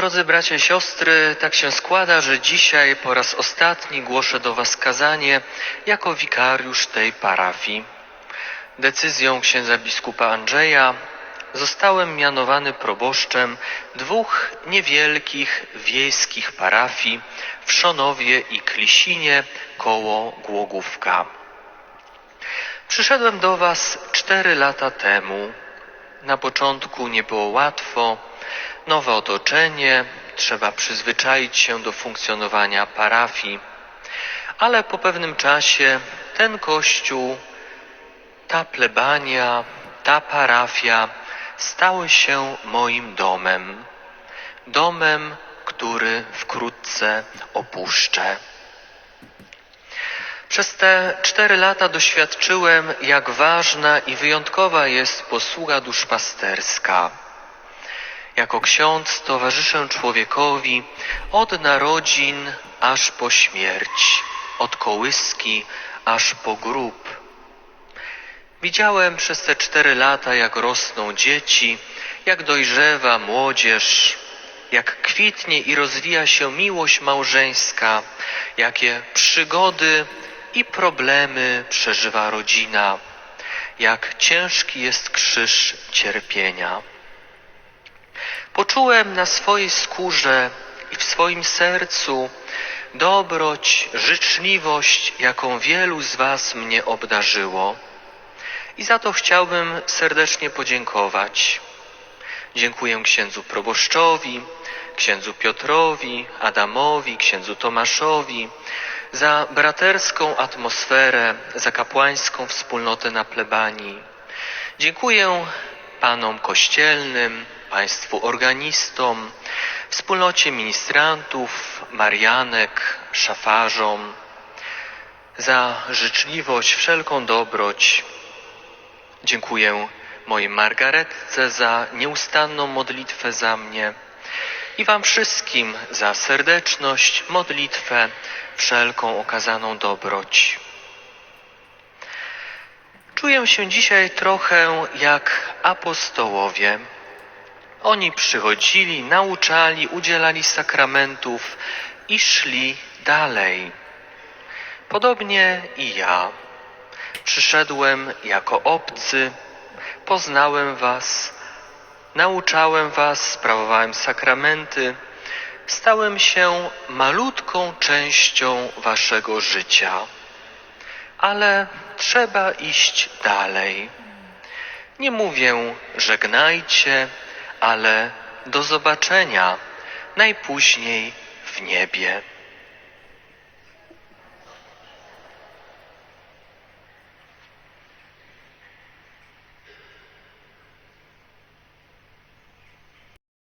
Drodzy bracia i siostry, tak się składa, że dzisiaj po raz ostatni głoszę do Was kazanie jako wikariusz tej parafii. Decyzją księdza biskupa Andrzeja zostałem mianowany proboszczem dwóch niewielkich wiejskich parafii w Szonowie i Klisinie koło Głogówka. Przyszedłem do Was cztery lata temu. Na początku nie było łatwo, nowe otoczenie, trzeba przyzwyczaić się do funkcjonowania parafii, ale po pewnym czasie ten kościół, ta plebania, ta parafia stały się moim domem. Domem, który wkrótce opuszczę. Przez te cztery lata doświadczyłem, jak ważna i wyjątkowa jest posługa duszpasterska. Jako ksiądz towarzyszę człowiekowi od narodzin aż po śmierć, od kołyski aż po grób. Widziałem przez te cztery lata, jak rosną dzieci, jak dojrzewa młodzież, jak kwitnie i rozwija się miłość małżeńska, jakie przygody i problemy przeżywa rodzina, jak ciężki jest krzyż cierpienia. Poczułem na swojej skórze i w swoim sercu dobroć, życzliwość, jaką wielu z Was mnie obdarzyło. I za to chciałbym serdecznie podziękować. Dziękuję księdzu proboszczowi, księdzu Piotrowi, Adamowi, księdzu Tomaszowi za braterską atmosferę, za kapłańską wspólnotę na plebanii. Dziękuję panom kościelnym, państwu organistom, wspólnocie ministrantów, marianek, szafarzom za życzliwość, wszelką dobroć. Dziękuję mojej Margaretce za nieustanną modlitwę za mnie i Wam wszystkim za serdeczność, modlitwę, wszelką okazaną dobroć. Czuję się dzisiaj trochę jak apostołowie. Oni przychodzili, nauczali, udzielali sakramentów i szli dalej. Podobnie i ja. Przyszedłem jako obcy, poznałem Was, nauczałem Was, sprawowałem sakramenty, stałem się malutką częścią Waszego życia. Ale trzeba iść dalej. Nie mówię żegnajcie, ale do zobaczenia najpóźniej w niebie.